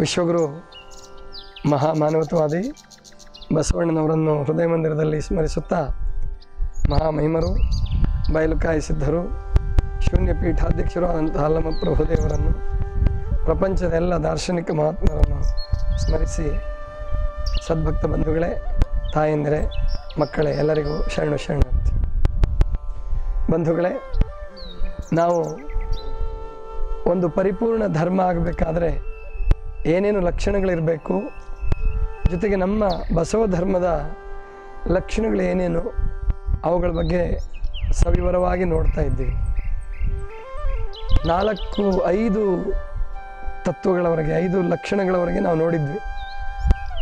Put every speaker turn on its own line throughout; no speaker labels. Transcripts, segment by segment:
ವಿಶ್ವಗುರು ಮಹಾಮಾನವತ್ವಾದಿ ಬಸವಣ್ಣನವರನ್ನು ಹೃದಯ ಮಂದಿರದಲ್ಲಿ ಸ್ಮರಿಸುತ್ತಾ ಮಹಾಮಹಿಮರು ಬಯಲುಕಾಯಿ ಸಿದ್ಧರು ಶೂನ್ಯ ಪೀಠಾಧ್ಯಕ್ಷರು ಆದಂತಹ ಅಲ್ಲಮ ಪ್ರಭುದೇವರನ್ನು ಪ್ರಪಂಚದ ಎಲ್ಲ ದಾರ್ಶನಿಕ ಮಹಾತ್ಮರನ್ನು ಸ್ಮರಿಸಿ. ಸದ್ಭಕ್ತ ಬಂಧುಗಳೇ, ತಾಯಂದಿರೆ, ಮಕ್ಕಳೇ, ಎಲ್ಲರಿಗೂ ಶರಣು ಶರಣಾರ್ಥಿ ಬಂಧುಗಳೇ, ನಾವು ಒಂದು ಪರಿಪೂರ್ಣ ಧರ್ಮ ಆಗಬೇಕಾದ್ರೆ ಏನೇನು ಲಕ್ಷಣಗಳಿರಬೇಕು? ಜೊತೆಗೆ ನಮ್ಮ ಬಸವ ಧರ್ಮದ ಲಕ್ಷಣಗಳು ಏನೇನು? ಅವುಗಳ ಬಗ್ಗೆ ಸವಿವರವಾಗಿ ನೋಡ್ತಾ ಇದ್ದೀವಿ. ನಾಲ್ಕು, ಐದು ತತ್ವಗಳವರೆಗೆ, ಐದು ಲಕ್ಷಣಗಳವರೆಗೆ ನಾವು ನೋಡಿದ್ವಿ.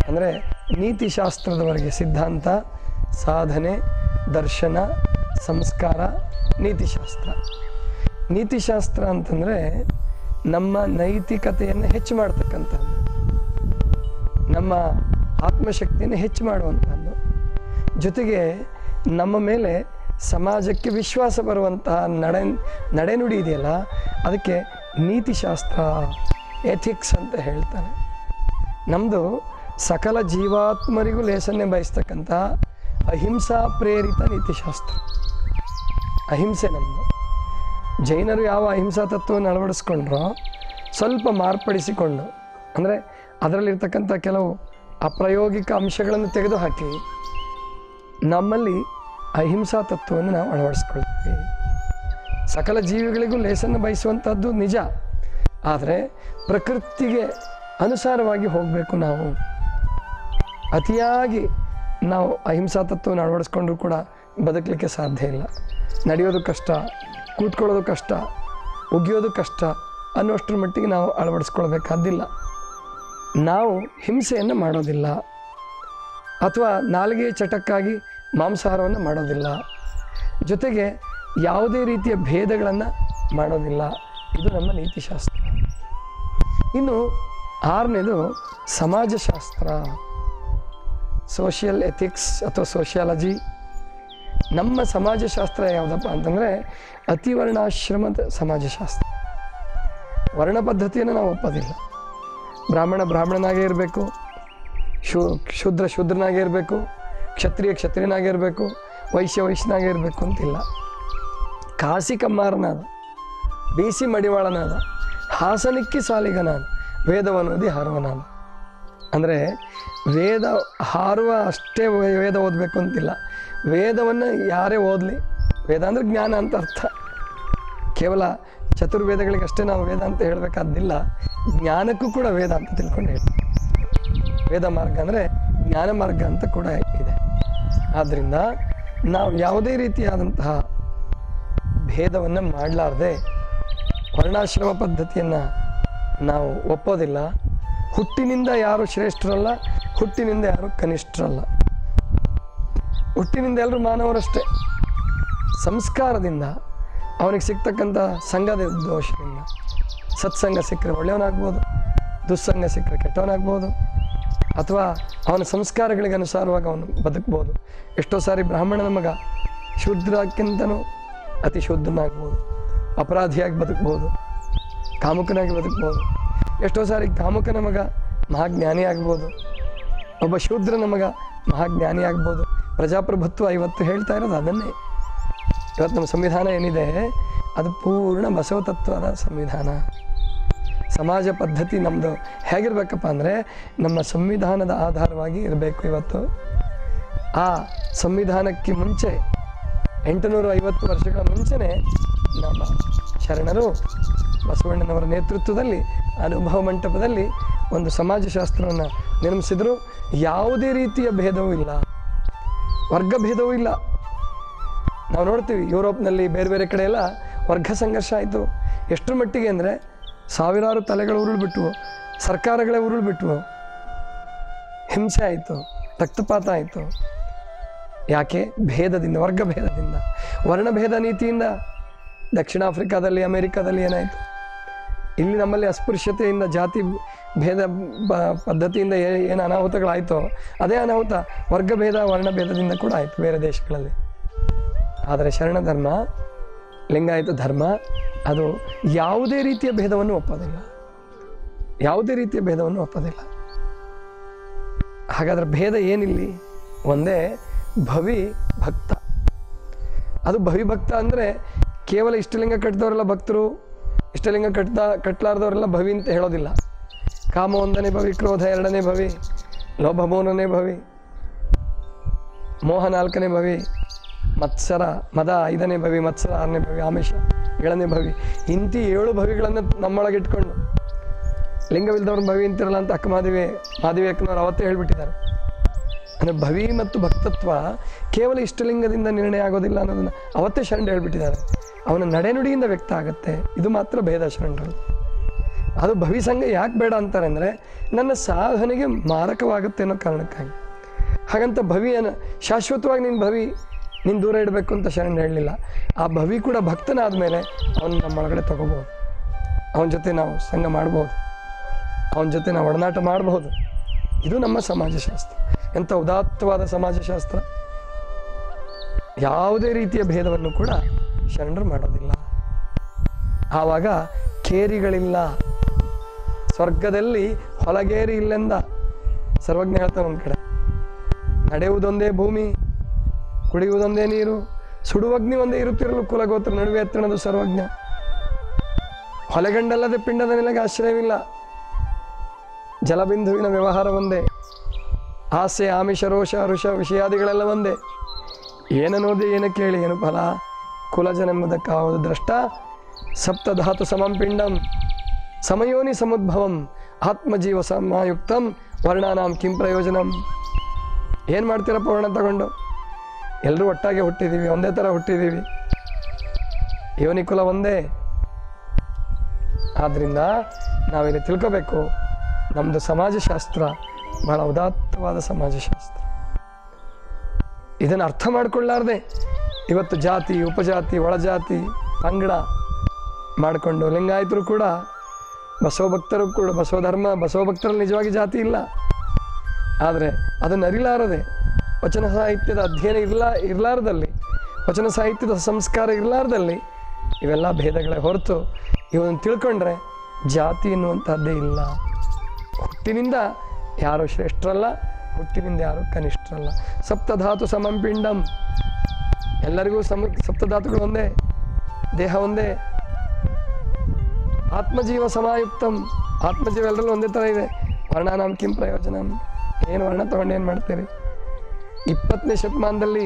ಅಂದರೆ ನೀತಿಶಾಸ್ತ್ರದವರೆಗೆ ಸಿದ್ಧಾಂತ, ಸಾಧನೆ, ದರ್ಶನ, ಸಂಸ್ಕಾರ, ನೀತಿಶಾಸ್ತ್ರ. ನೀತಿಶಾಸ್ತ್ರ ಅಂತಂದರೆ ನಮ್ಮ ನೈತಿಕತೆಯನ್ನು ಹೆಚ್ಚು ಮಾಡ್ತಕ್ಕಂಥದ್ದು. ನಮ್ಮ ಆತ್ಮಶಕ್ತಿಯನ್ನು ಹೆಚ್ಚು ಮಾಡುವಂಥದ್ದು. ಜೊತೆಗೆ ನಮ್ಮ ಮೇಲೆ ಸಮಾಜಕ್ಕೆ ವಿಶ್ವಾಸ ಬರುವಂತಹ ನಡೆ, ನಡೆನುಡಿ ಇದೆಯಲ್ಲ, ಅದಕ್ಕೆ ನೀತಿಶಾಸ್ತ್ರ ಎಥಿಕ್ಸ್ ಅಂತ ಹೇಳ್ತಾರೆ. ನಮ್ಮದು ಸಕಲ ಜೀವಾತ್ಮರಿಗೂ ಲೇಸನ್ನೇ ಬಯಸ್ತಕ್ಕಂಥ ಅಹಿಂಸಾ ಪ್ರೇರಿತ ನೀತಿಶಾಸ್ತ್ರ. ಅಹಿಂಸೆ ನಮ್ಮದು ಜೈನರು ಯಾವ ಅಹಿಂಸಾ ತತ್ವವನ್ನು ಅಳವಡಿಸ್ಕೊಂಡ್ರೋ ಸ್ವಲ್ಪ ಮಾರ್ಪಡಿಸಿಕೊಂಡು, ಅಂದರೆ ಅದರಲ್ಲಿರ್ತಕ್ಕಂಥ ಕೆಲವು ಅಪ್ರಾಯೋಗಿಕ ಅಂಶಗಳನ್ನು ತೆಗೆದುಹಾಕಿ, ನಮ್ಮಲ್ಲಿ ಅಹಿಂಸಾ ತತ್ವವನ್ನು ನಾವು ಅಳವಡಿಸ್ಕೊಳ್ತೀವಿ. ಸಕಲ ಜೀವಿಗಳಿಗೂ ಲೇಸನ್ನು ಬಯಸುವಂಥದ್ದು ನಿಜ. ಆದರೆ ಪ್ರಕೃತಿಗೆ ಅನುಸಾರವಾಗಿ ಹೋಗಬೇಕು ನಾವು. ಅತಿಯಾಗಿ ನಾವು ಅಹಿಂಸಾ ತತ್ವವನ್ನು ಅಳವಡಿಸ್ಕೊಂಡ್ರೂ ಕೂಡ ಬದುಕಲಿಕ್ಕೆ ಸಾಧ್ಯ ಇಲ್ಲ. ನಡೆಯೋದು ಕಷ್ಟ. ಕೂತ್ಕೊಳ್ಳೋದು ಕಷ್ಟ ಒಗೆಯೋದು ಕಷ್ಟ ಅನ್ನೋಷ್ಟರ ಮಟ್ಟಿಗೆ ನಾವು ಅಳವಡಿಸ್ಕೊಳ್ಬೇಕಾದ್ದಿಲ್ಲ ನಾವು ಹಿಂಸೆಯನ್ನು ಮಾಡೋದಿಲ್ಲ ಅಥವಾ ನಾಲಿಗೆ ಚಟಕ್ಕಾಗಿ ಮಾಂಸಾಹಾರವನ್ನು ಮಾಡೋದಿಲ್ಲ. ಜೊತೆಗೆ ಯಾವುದೇ ರೀತಿಯ ಭೇದಗಳನ್ನು ಮಾಡೋದಿಲ್ಲ. ಇದು ನಮ್ಮ ನೀತಿಶಾಸ್ತ್ರ. ಇನ್ನು ಆರನೇದು ಸಮಾಜಶಾಸ್ತ್ರ. ಸೋಷಿಯಲ್ ಎಥಿಕ್ಸ್ ಅಥವಾ ಸೋಷಿಯಾಲಜಿ ನಮ್ಮ ಸಮಾಜಶಾಸ್ತ್ರ ಯಾವುದಪ್ಪ ಅಂತಂದರೆ ಅತಿವರ್ಣಾಶ್ರಮದ ಸಮಾಜಶಾಸ್ತ್ರ. ವರ್ಣ ಪದ್ಧತಿಯನ್ನು ನಾವು ಒಪ್ಪೋದಿಲ್ಲ. ಬ್ರಾಹ್ಮಣ ಬ್ರಾಹ್ಮಣನಾಗೇ ಇರಬೇಕು. ಶೂ, ಶೂದ್ರ ಶೂದ್ರನಾಗೇ ಇರಬೇಕು. ಕ್ಷತ್ರಿಯ ಕ್ಷತ್ರಿಯನಾಗೇ ಇರಬೇಕು. ವೈಶ್ಯ ವೈಶ್ಯನಾಗೇ ಇರಬೇಕು ಅಂತಿಲ್ಲ. ಕಾಸಿ ಕಮ್ಮಾರನಾದ ಬೀಸಿ ಮಡಿವಾಳನಾದ, ಹಾಸನಿಕ್ಕಿ ಸಾಲಿಗನಾದ, ವೇದವನೋದಿ ಹಾರುವನಾದ. ಅಂದರೆ ವೇದ ಹಾರುವ ಅಷ್ಟೇ ವೇದ ಓದಬೇಕು ಅಂತಿಲ್ಲ. ವೇದವನ್ನು ಯಾರೇ ಓದಲಿ, ವೇದ ಅಂದರೆ ಜ್ಞಾನ ಅಂತ ಅರ್ಥ. ಕೇವಲ ಚತುರ್ವೇದಗಳಿಗಷ್ಟೇ ನಾವು ವೇದ ಅಂತ ಹೇಳಬೇಕಾದ್ದಿಲ್ಲ, ಜ್ಞಾನಕ್ಕೂ ಕೂಡ ವೇದ ಅಂತ ತಿಳ್ಕೊಂಡು ಹೇಳಿ. ವೇದ ಮಾರ್ಗ ಅಂದರೆ ಜ್ಞಾನ ಮಾರ್ಗ ಅಂತ ಕೂಡ ಇದೆ. ಆದ್ದರಿಂದ ನಾವು ಯಾವುದೇ ರೀತಿಯಾದಂತಹ ಭೇದವನ್ನು ಮಾಡಲಾರ್ದೆ ವರ್ಣಾಶ್ರಮ ಪದ್ಧತಿಯನ್ನು ನಾವು ಒಪ್ಪೋದಿಲ್ಲ. ಹುಟ್ಟಿನಿಂದ ಯಾರು ಶ್ರೇಷ್ಠರಲ್ಲ, ಹುಟ್ಟಿನಿಂದ ಯಾರು ಕನಿಷ್ಠರಲ್ಲ. ಹುಟ್ಟಿನಿಂದ ಎಲ್ಲರೂ ಮಾನವರಷ್ಟೇ. ಸಂಸ್ಕಾರದಿಂದ ಅವನಿಗೆ ಸಿಗ್ತಕ್ಕಂಥ ಸಂಘದ ದೋಷದಿಂದ ಸತ್ಸಂಗ ಸಿಕ್ಕರೆ ಒಳ್ಳೆಯವನಾಗ್ಬೋದು, ದುಸ್ಸಂಗ ಸಿಕ್ಕರೆ ಕೆಟ್ಟವನಾಗ್ಬೋದು, ಅಥವಾ ಅವನ ಸಂಸ್ಕಾರಗಳಿಗೆ ಅನುಸಾರವಾಗಿ ಅವನು ಬದುಕ್ಬೋದು. ಎಷ್ಟೋ ಸಾರಿ ಬ್ರಾಹ್ಮಣನ ಮಗ ಶೂದ್ರಕ್ಕಿಂತನೂ ಅತಿ ಶುದ್ಧನಾಗ್ಬೋದು ಅಪರಾಧಿಯಾಗಿ ಬದುಕ್ಬೋದು, ಕಾಮುಕನಾಗಿ ಬದುಕ್ಬೋದು. ಎಷ್ಟೋ ಸಾರಿ ಕಾಮುಕನ ಮಗ ಮಹಾಜ್ಞಾನಿ ಆಗ್ಬೋದು ಒಬ್ಬ ಶೂದ್ರನ ಮಗ ಮಹಾಜ್ಞಾನಿ ಆಗ್ಬೋದು ಪ್ರಜಾಪ್ರಭುತ್ವ ಇವತ್ತು ಹೇಳ್ತಾ ಇರೋದು ಅದನ್ನೇ. ಇವತ್ತು ನಮ್ಮ ಸಂವಿಧಾನ ಏನಿದೆ, ಅದು ಪೂರ್ಣ ಬಸವತತ್ವದ ಸಂವಿಧಾನ. ಸಮಾಜ ಪದ್ಧತಿ ನಮ್ಮದು ಹೇಗಿರ್ಬೇಕಪ್ಪ ಅಂದರೆ ನಮ್ಮ ಸಂವಿಧಾನದ ಆಧಾರವಾಗಿ ಇರಬೇಕು ಇವತ್ತು. ಆ ಸಂವಿಧಾನಕ್ಕೆ ಮುಂಚೆ, ಎಂಟುನೂರ ಐವತ್ತು ವರ್ಷಗಳ ಮುಂಚೆನೇ ನಮ್ಮ ಶರಣರು ಬಸವಣ್ಣನವರ ನೇತೃತ್ವದಲ್ಲಿ, ಅನುಭವ ಮಂಟಪದಲ್ಲಿ ಒಂದು ಸಮಾಜಶಾಸ್ತ್ರವನ್ನು ನಿರ್ಮಿಸಿದರು. ಯಾವುದೇ ರೀತಿಯ ಭೇದವೂ ಇಲ್ಲ. ವರ್ಗ ಭೇದವೂ ಇಲ್ಲ. ನಾವು ನೋಡ್ತೀವಿ ಯುರೋಪ್ನಲ್ಲಿ ಬೇರೆ ಬೇರೆ ಕಡೆ ಎಲ್ಲ ವರ್ಗ ಸಂಘರ್ಷ ಆಯಿತು. ಎಷ್ಟರ ಮಟ್ಟಿಗೆ ಅಂದರೆ ಸಾವಿರಾರು ತಲೆಗಳು ಉರುಳ್ಬಿಟ್ವು. ಸರ್ಕಾರಗಳೇ ಉರುಳ್ಬಿಟ್ವು. ಹಿಂಸೆ ಆಯಿತು. ರಕ್ತಪಾತ ಆಯಿತು. ಯಾಕೆ? ಭೇದದಿಂದ ವರ್ಗ ಭೇದದಿಂದ ವರ್ಣಭೇದ ನೀತಿಯಿಂದ. ದಕ್ಷಿಣ ಆಫ್ರಿಕಾದಲ್ಲಿ, ಅಮೇರಿಕಾದಲ್ಲಿ ಏನಾಯಿತು? ಇಲ್ಲಿ ನಮ್ಮಲ್ಲಿ ಅಸ್ಪೃಶ್ಯತೆಯಿಂದ, ಜಾತಿ ಭೇದ ಬ- ಪದ್ಧತಿಯಿಂದ ಏನು ಅನಾಹುತಗಳಾಯಿತೋ, ಅದೇ ಅನಾಹುತ ವರ್ಗಭೇದ, ವರ್ಣಭೇದದಿಂದ ಕೂಡ ಆಯಿತು ಬೇರೆ ದೇಶಗಳಲ್ಲಿ. ಆದರೆ ಶರಣ ಧರ್ಮ ಲಿಂಗಾಯತ ಧರ್ಮ, ಅದು ಯಾವುದೇ ರೀತಿಯ ಭೇದವನ್ನು ಒಪ್ಪೋದಿಲ್ಲ. ಯಾವುದೇ ರೀತಿಯ ಭೇದವನ್ನು ಒಪ್ಪೋದಿಲ್ಲ. ಹಾಗಾದ್ರೆ ಭೇದ ಏನಿಲ್ಲಿ? ಒಂದೇ ಭವಿ ಭಕ್ತ. ಅದು ಭವಿ ಭಕ್ತ ಅಂದರೆ ಕೇವಲ ಇಷ್ಟಲಿಂಗ ಕಟ್ಟಿದವರೆಲ್ಲ ಭಕ್ತರು ಇಷ್ಟಲಿಂಗ ಕಟ್ತಾ ಕಟ್ಲಾರ್ದವರೆಲ್ಲ ಭವಿ ಅಂತ ಹೇಳೋದಿಲ್ಲ. ಕಾಮ ಒಂದನೇ ಭವಿ, ಕ್ರೋಧ ಎರಡನೇ ಭವಿ, ಲೋಭ ಮೂರನೇ ಭವಿ, ಮೋಹ ನಾಲ್ಕನೇ ಭವಿ, ಮತ್ಸರ, ಮದ ಐದನೇ ಭವಿ, ಮತ್ಸರ ಆರನೇ ಭವಿ, ಆಮಿಷ ಏಳನೇ ಭವಿ. ಇಂತಿ ಏಳು ಭವಿಗಳನ್ನು ನಮ್ಮೊಳಗೆ ಇಟ್ಕೊಂಡು ಲಿಂಗವಿಲ್ದವ್ರ ಭವಿ ಅಂತಿರಲ್ಲ ಅಂತ ಅಕ್ಕ ಮಾದಿವೆ ಮಾದಿವೆ ಅಕ್ಕನವ್ರು ಅವತ್ತೇ ಹೇಳಿಬಿಟ್ಟಿದ್ದಾರೆ. ಅಂದರೆ ಭವಿ ಮತ್ತು ಭಕ್ತತ್ವ ಕೇವಲ ಇಷ್ಟಲಿಂಗದಿಂದ ನಿರ್ಣಯ ಆಗೋದಿಲ್ಲ ಅನ್ನೋದನ್ನ ಅವತ್ತೇ ಶರಣ್ ಹೇಳ್ಬಿಟ್ಟಿದ್ದಾರೆ. ಅವನ ನಡೆನುಡಿಯಿಂದ ವ್ಯಕ್ತ ಆಗುತ್ತೆ. ಇದು ಮಾತ್ರ ಭೇದ ಶರಣರು ಅದು ಭವಿ ಸಂಘ ಯಾಕೆ ಬೇಡ ಅಂತಾರೆ ಅಂದರೆ ನನ್ನ ಸಾಧನೆಗೆ ಮಾರಕವಾಗುತ್ತೆ ಅನ್ನೋ ಕಾರಣಕ್ಕಾಗಿ. ಹಾಗಂತ ಭವಿಯನ್ನು ಶಾಶ್ವತವಾಗಿ ನಿನ್ನ ಭವಿ ನಿನ್ನ ದೂರ ಇಡಬೇಕು ಅಂತ ಶರಣ ಹೇಳಲಿಲ್ಲ. ಆ ಭವಿ ಕೂಡ ಭಕ್ತನಾದ ಮೇಲೆ ಅವನು ನಮ್ಮೊಳಗಡೆ ತಗೋಬೋದು ಅವನ ಜೊತೆ ನಾವು ಸಂಘ ಮಾಡ್ಬೋದು ಅವನ ಜೊತೆ ನಾವು ಒಡನಾಟ ಮಾಡಬಹುದು. ಇದು ನಮ್ಮ ಸಮಾಜಶಾಸ್ತ್ರ. ಎಂಥ ಉದಾತ್ತವಾದ ಸಮಾಜಶಾಸ್ತ್ರ. ಯಾವುದೇ ರೀತಿಯ ಭೇದವನ್ನು ಕೂಡ ಶರಣರು ಮಾಡೋದಿಲ್ಲ. ಆವಾಗ ಕೇರಿಗಳಿಲ್ಲ. ಸ್ವರ್ಗದಲ್ಲಿ ಹೊಲಗೇರಿ ಇಲ್ಲೆಂದ ಸರ್ವಜ್ಞ ಹೇಳ್ತಾನೆ ಒಂದು ಕಡೆ. ನಡೆಯುವುದೊಂದೇ ಭೂಮಿ, ಕುಡಿಯುವುದೊಂದೇ ನೀರು, ಸುಡುವಗ್ನಿ ಒಂದೇ ಇರುತ್ತಿರಲು ಕುಲಗೋತ್ರ ನಡುವೆ ಎತ್ತಣದು ಸರ್ವಜ್ಞ. ಹೊಲೆಗಂಡಲ್ಲದೆ ಪಿಂಡದ ನೆಲೆಗೆ ಆಶ್ರಯವಿಲ್ಲ. ಜಲಬಿಂದುವಿನ ವ್ಯವಹಾರ ಒಂದೇ. ಆಸೆ, ಆಮಿಷ, ರೋಷ ಋಷ ವಿಷಯಾದಿಗಳೆಲ್ಲ ಒಂದೇ. ಏನನ್ನೋದೆ ಏನಕ್ಕೆ ಹೇಳಿ, ಏನು ಫಲ? ಕುಲಜನೆಂಬುದಕ್ಕಾವುದು ದ್ರಷ್ಟ. ಸಪ್ತಧಾತು ಸಮಂ ಪಿಂಡಂ ಸಮಯೋನಿ ಸಮುದ್ಭವಂ, ಆತ್ಮಜೀವ ಸಮಾಯುಕ್ತಂ, ವರ್ಣಾನಾಂ ಕಿಂ ಪ್ರಯೋಜನಂ. ಏನು ಮಾಡ್ತೀರಪ್ಪ ವರ್ಣ ತಗೊಂಡು? ಎಲ್ಲರೂ ಒಟ್ಟಾಗೆ ಹುಟ್ಟಿದ್ದೀವಿ ಒಂದೇ ಥರ ಹುಟ್ಟಿದ್ದೀವಿ ಯೋನಿ ಕುಲ ಒಂದೇ. ಆದ್ದರಿಂದ ನಾವಿಲ್ಲಿ ತಿಳ್ಕೋಬೇಕು ನಮ್ಮದು ಸಮಾಜಶಾಸ್ತ್ರ ಬಹಳ ಉದಾತ್ತವಾದ ಸಮಾಜಶಾಸ್ತ್ರ. ಇದನ್ನು ಅರ್ಥ ಮಾಡಿಕೊಳ್ಳಾರ್ದೆ. ಇವತ್ತು ಜಾತಿ, ಉಪಜಾತಿ, ಒಳಜಾತಿ, ಪಂಗಡ ಮಾಡಿಕೊಂಡು ಲಿಂಗಾಯತರು ಕೂಡ ಬಸವ ಭಕ್ತರು ಕೂಡ ಬಸವ ಧರ್ಮ ಬಸವ ಭಕ್ತರಲ್ಲಿ ನಿಜವಾಗಿ ಜಾತಿ ಇಲ್ಲ. ಆದರೆ ಅದನ್ನು ಅರಿಲಾರದೆ ವಚನ ಸಾಹಿತ್ಯದ ಅಧ್ಯಯನ ಇರಲ, ಇರಲಾರದಲ್ಲಿ, ವಚನ ಸಾಹಿತ್ಯದ ಸಂಸ್ಕಾರ ಇರಲಾರದಲ್ಲಿ ಇವೆಲ್ಲ ಭೇದಗಳೇ ಹೊರತು ಇವನ್ನು ತಿಳ್ಕೊಂಡ್ರೆ ಜಾತಿ ಎನ್ನುವಂಥದ್ದೇ ಇಲ್ಲ. ಹುಟ್ಟಿನಿಂದ ಯಾರು ಶ್ರೇಷ್ಠರಲ್ಲ, ಹುಟ್ಟಿನಿಂದ ಯಾರು ಕನಿಷ್ಠರಲ್ಲ. ಸಪ್ತಧಾತು ಸಮಂ ಪಿಂಡಂ ಎಲ್ಲರಿಗೂ ಸಮ, ಸಪ್ತಧಾತುಗಳು ಒಂದೇ, ದೇಹ ಒಂದೇ. ಆತ್ಮಜೀವ ಸಮಾಯುಕ್ತಂ, ಆತ್ಮಜೀವ ಎಲ್ಲರಲ್ಲೂ ಒಂದೇ ಥರ ಇದೆ. ವರ್ಣಾನಾಂ ಕಿಂ ಪ್ರಯೋಜನ. ಏನು ವರ್ಣ ತಗೊಂಡು ಏನು ಮಾಡ್ತೀರಿ? ಇಪ್ಪತ್ತನೇ ಶತಮಾನದಲ್ಲಿ,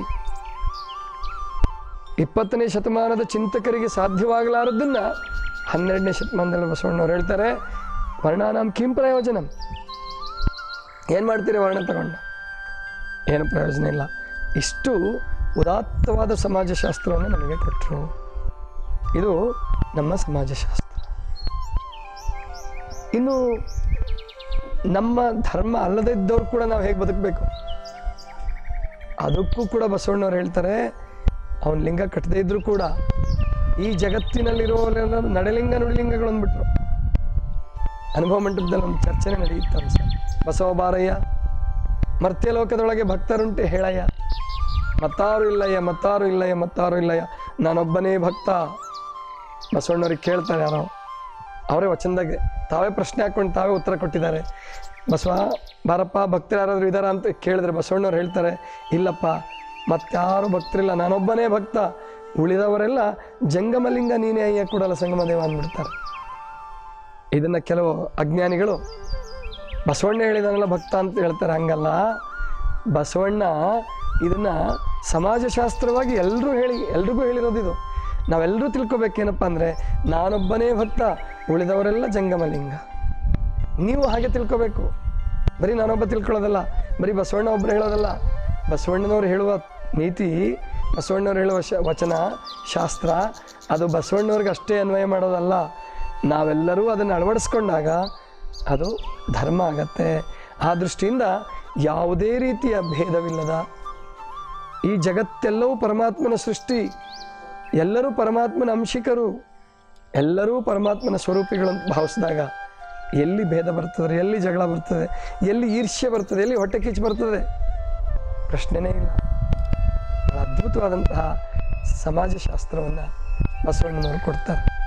ಇಪ್ಪತ್ತನೇ ಶತಮಾನದ ಚಿಂತಕರಿಗೆ ಸಾಧ್ಯವಾಗಲಾರದನ್ನ ಹನ್ನೆರಡನೇ ಶತಮಾನದಲ್ಲಿ ಬಸವಣ್ಣವ್ರು ಹೇಳ್ತಾರೆ. ವರ್ಣಾನಾಂ ಕಿಂ ಪ್ರಯೋಜನ. ಏನು ಮಾಡ್ತೀರಿ ವರ್ಣ ತಗೊಂಡು? ಏನು ಪ್ರಯೋಜನ ಇಲ್ಲ. ಇಷ್ಟು ಉದಾತ್ತವಾದ ಸಮಾಜಶಾಸ್ತ್ರವನ್ನು ನಮಗೆ ಕೊಟ್ಟರು ಇದು ನಮ್ಮ ಸಮಾಜಶಾಸ್ತ್ರ. ಇನ್ನು ನಮ್ಮ ಧರ್ಮ ಅಲ್ಲದೇ ಇದ್ದವ್ರು ಕೂಡ ನಾವು ಹೇಗೆ ಬದುಕಬೇಕು? ಅದಕ್ಕೂ ಕೂಡ ಬಸವಣ್ಣವ್ರು ಹೇಳ್ತಾರೆ, ಅವನ ಲಿಂಗ ಕಟ್ಟದೇ ಇದ್ರೂ ಕೂಡ ಈ ಜಗತ್ತಿನಲ್ಲಿರೋ ನಡೆಲಿಂಗ ನುಡಿಲಿಂಗಗಳು ಅಂದ್ಬಿಟ್ರು. ಅನುಭವ ಮಂಟಪದಲ್ಲಿ ಒಂದು ಚರ್ಚೆನೇ ನಡೆಯುತ್ತೆ ಬಸವ ಬಾರಯ್ಯ ಮರ್ತ್ಯಲೋಕದೊಳಗೆ ಭಕ್ತರುಂಟೆ ಹೇಳಯ್ಯ ಮತ್ತಾರು ಇಲ್ಲಯ್ಯ ಮತ್ತಾರು ಇಲ್ಲಯ್ಯ ಮತ್ತಾರು ಇಲ್ಲಯ್ಯ. ನಾನೊಬ್ಬನೇ ಭಕ್ತ. ಬಸವಣ್ಣವ್ರಿಗೆ ಕೇಳ್ತಾರೆ ಯಾರೋ ಅವರೇ ವಚನದಾಗೆ. ತಾವೇ ಪ್ರಶ್ನೆ ಹಾಕ್ಕೊಂಡು ತಾವೇ ಉತ್ತರ ಕೊಟ್ಟಿದ್ದಾರೆ. ಬಸವ, ಬಾರಪ್ಪ, ಭಕ್ತರು ಯಾರಾದರೂ ಇದ್ದಾರಾ ಅಂತ ಕೇಳಿದ್ರೆ ಬಸವಣ್ಣವ್ರು ಹೇಳ್ತಾರೆ, ಇಲ್ಲಪ್ಪ, ಮತ್ತಾರು ಭಕ್ತರಿಲ್ಲ. ನಾನೊಬ್ಬನೇ ಭಕ್ತ. ಉಳಿದವರೆಲ್ಲ ಜಂಗಮಲಿಂಗ ನೀನೇ ಅಯ್ಯ ಕೂಡಲ್ಲ ಸಂಗಮದೇವ ಅಂದ್ಬಿಡ್ತಾರೆ. ಇದನ್ನು ಕೆಲವು ಅಜ್ಞಾನಿಗಳು ಬಸವಣ್ಣ ಹೇಳಿದಾನಲ್ಲ ಭಕ್ತ ಅಂತ ಹೇಳ್ತಾರೆ, ಹಂಗಲ್ಲ. ಬಸವಣ್ಣ ಇದನ್ನ ಸಮಾಜಶಾಸ್ತ್ರವಾಗಿ ಎಲ್ಲರೂ ಹೇಳಿ, ಎಲ್ರಿಗೂ ಹೇಳಿರೋದು ಇದು. ನಾವೆಲ್ಲರೂ ತಿಳ್ಕೊಬೇಕೇನಪ್ಪ ಅಂದರೆ, ನಾನೊಬ್ಬನೇ ಭಕ್ತ, ಉಳಿದವರೆಲ್ಲ ಜಂಗಮಲಿಂಗ. ನೀವು ಹಾಗೆ ತಿಳ್ಕೊಬೇಕು. ಬರೀ ನಾನೊಬ್ಬ ತಿಳ್ಕೊಳ್ಳೋದಲ್ಲ, ಬರೀ ಬಸವಣ್ಣ ಒಬ್ಬರು ಹೇಳೋದಲ್ಲ. ಬಸವಣ್ಣನವ್ರು ಹೇಳುವ ನೀತಿ, ಬಸವಣ್ಣವ್ರು ಹೇಳುವ ಶ, ವಚನ, ಶಾಸ್ತ್ರ, ಅದು ಬಸವಣ್ಣವ್ರಿಗೆ ಅಷ್ಟೇ ಅನ್ವಯ ಮಾಡೋದಲ್ಲ. ನಾವೆಲ್ಲರೂ ಅದನ್ನು ಅಳವಡಿಸ್ಕೊಂಡಾಗ ಅದು ಧರ್ಮ ಆಗತ್ತೆ. ಆ ದೃಷ್ಟಿಯಿಂದ ಯಾವುದೇ ರೀತಿಯ ಭೇದವಿಲ್ಲದ ಈ ಜಗತ್ತೆಲ್ಲವೂ ಪರಮಾತ್ಮನ ಸೃಷ್ಟಿ. ಎಲ್ಲರೂ ಪರಮಾತ್ಮನ ಅಂಶಿಕರು. ಎಲ್ಲರೂ ಪರಮಾತ್ಮನ ಸ್ವರೂಪಿಗಳು ಅಂತ ಭಾವಿಸಿದಾಗ ಎಲ್ಲಿ ಭೇದ ಬರ್ತದೆ, ಎಲ್ಲಿ ಜಗಳ ಬರ್ತದೆ, ಎಲ್ಲಿ ಈರ್ಷ್ಯೆ ಬರ್ತದೆ, ಎಲ್ಲಿ ಹೊಟ್ಟೆ ಕಿಚ್ಚು ಬರ್ತದೆ? ಪ್ರಶ್ನೆನೇ ಇಲ್ಲ. ಅದ್ಭುತವಾದಂತಹ ಸಮಾಜಶಾಸ್ತ್ರವನ್ನು ಬಸವಣ್ಣನವರು ಕೊಡ್ತಾರೆ.